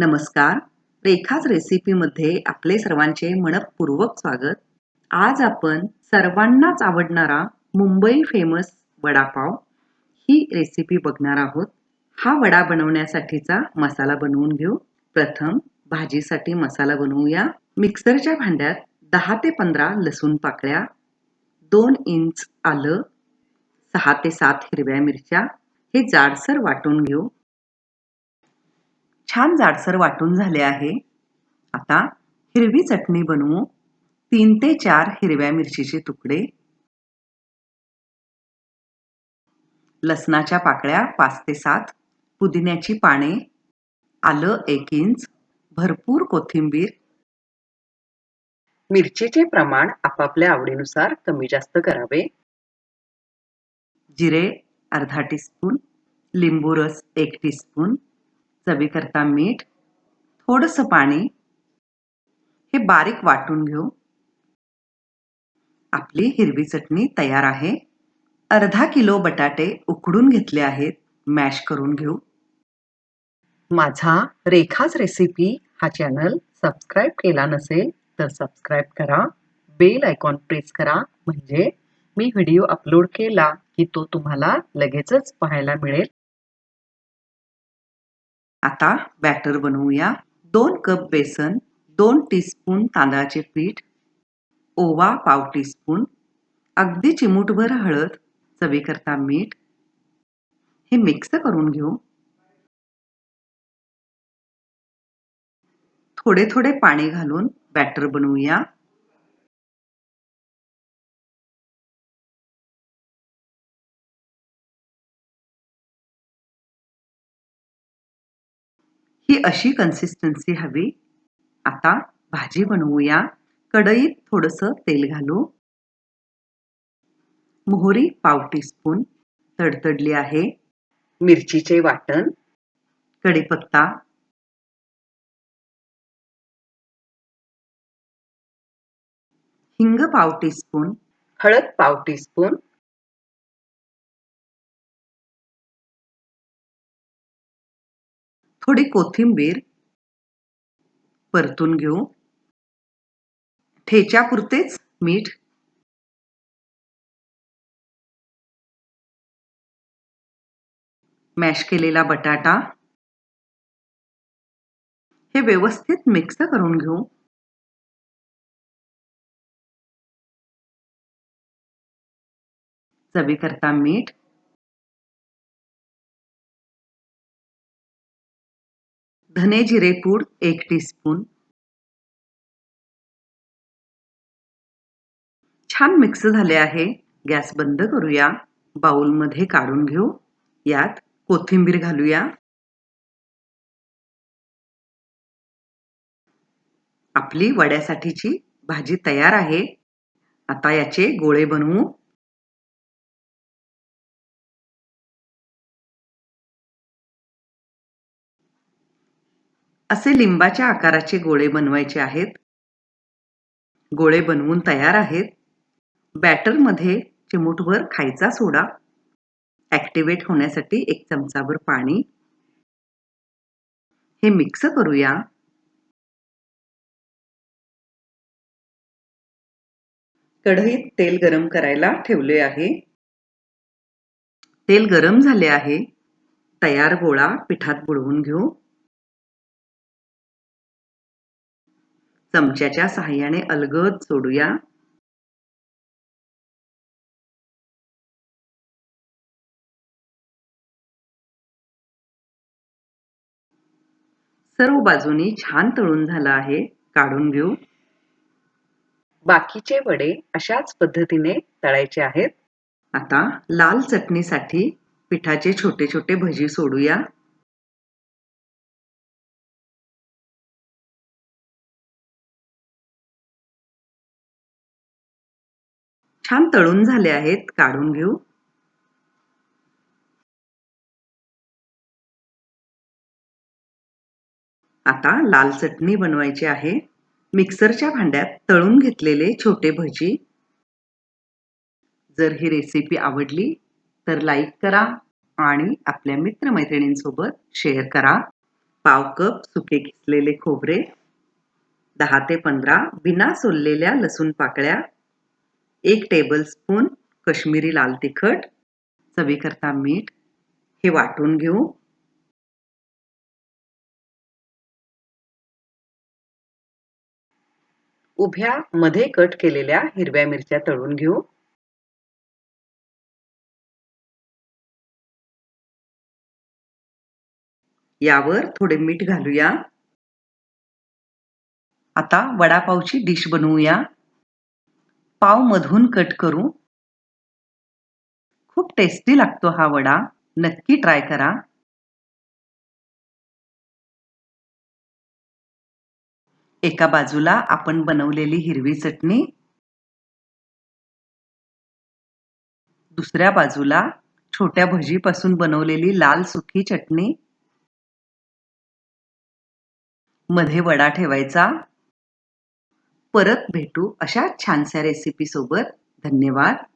नमस्कार. रेखाच रेसिपीमध्ये आपले सर्वांचे मनपूर्वक स्वागत. आज आपण सर्वांनाच आवडणारा मुंबई फेमस वडापाव ही रेसिपी बघणार आहोत. हा वडा बनवण्यासाठीचा मसाला बनवून घेऊ. प्रथम भाजीसाठी मसाला बनवूया. मिक्सरच्या भांड्यात दहा ते पंधरा लसूण पाकळ्या दोन इंच आलं सहा ते सात हिरव्या मिरच्या हे जाडसर वाटून घेऊ. छान जाडसर वाटून झाले आहे. आता हिरवी चटणी बनवू. तीन ते चार हिरव्या मिरचीचे तुकडे. लसणाच्या पाकळ्या पाच ते सात. पुदिन्याची पाने. आलं एक इंच. भरपूर कोथिंबीर. मिरचीचे प्रमाण आपापल्या आवडीनुसार कमी जास्त करावे. जिरे अर्धा टीस्पून. लिंबू रस एक टीस्पून. चवीकरता मीठ थोडंसं पाणी हे बारीक वाटून घेऊ. आपली हिरवी चटणी तयार आहे. अर्धा किलो बटाटे उकडून घेतले आहेत मॅश करून घेऊ. माझा रेखाच रेसिपी हा चॅनल सबस्क्राईब केला नसेल तर सबस्क्राईब करा. बेल आयकॉन प्रेस करा. म्हणजे मी व्हिडिओ अपलोड केला की तो तुम्हाला लगेचच पाहायला मिळेल. आता बॅटर बनवूया. दोन कप बेसन दोन टीस्पून तांदळाचे पीठ ओवा पाव टीस्पून अगदी चिमूटभर हळद चवीकरता मीठ. हे मिक्स करून घेऊ. थोडे थोडे पाणी घालून बॅटर बनवूया. ही अशी कन्सिस्टन्सी हवी. आता भाजी बनवूया. कढईत थोडस तेल घालू. मोहरी पाव टीस्पून तडतडली आहे. मिरचीचे वाटण. कढीपत्ता. हिंग पाव टीस्पून हळद पाव टीस्पून थोडी कोथिंबीर परतून घेऊ. ठेच्यापुरतेच मीठ. मॅश केलेला बटाटा. हे व्यवस्थित मिक्स करून घेऊ. चवीकरता मीठ. धने जिरे पूड एक टीस्पून. छान मिक्स झाले आहे. गॅस बंद करूया. बाउलमध्ये काढून घेऊ. यात कोथिंबीर घालूया. आपली वड्यासाठीची भाजी तयार आहे. आता याचे गोळे बनवू. असे लिंबाच्या आकाराचे गोळे बनवायचे आहेत. गोळे बनवून तयार आहेत. बॅटरमध्ये चिमूटभर खायचा सोडा. ॲक्टिवेट होण्यासाठी एक चमचाभर पाणी. हे मिक्स करूया. कढईत तेल गरम करायला ठेवले आहे. तेल गरम झाले आहे. तयार गोळा पिठात बुडवून घेऊ. चमच्याच्या सहाय्याने अलगद सोडूया. सर्व बाजूनी छान तळून झाला आहे. काढून घेऊ. बाकीचे वडे अशाच पद्धतीने तळायचे आहेत. आता लाल चटणीसाठी पिठाचे छोटे छोटे भजी सोडूया. छान तळून झाले आहेत काढून घेऊ. आता लाल चटणी बनवायची आहे. मिक्सरच्या भांड्यात तळून घेतलेले छोटे भजी. जर ही रेसिपी आवडली तर लाईक करा आणि आपल्या मित्रमैत्रिणींसोबत शेअर करा. पाव कप सुके किसलेले खोबरे. दहा ते पंधरा विना सोललेल्या लसूण पाकळ्या. एक टेबलस्पून कश्मीरी लाल तिखट चवीकरता मीठ हे वाटून घेऊ. उभ्या मध्ये कट केलेल्या हिरव्या मिरच्या तळून घेऊ. यावर थोडे मीठ घालूया. आता वडापावची डिश बनवूया. पाव मधून कट करू. खूप टेस्टी लागतो हा वडा. नक्की ट्राय करा. एका बाजूला आपण बनवलेली हिरवी चटणी. दुसऱ्या बाजूला छोट्या भजीपासून बनवलेली लाल सुकी चटणी. मध्ये वडा ठेवायचा. परत भेटू अशा छानशा रेसिपी सोबत. धन्यवाद.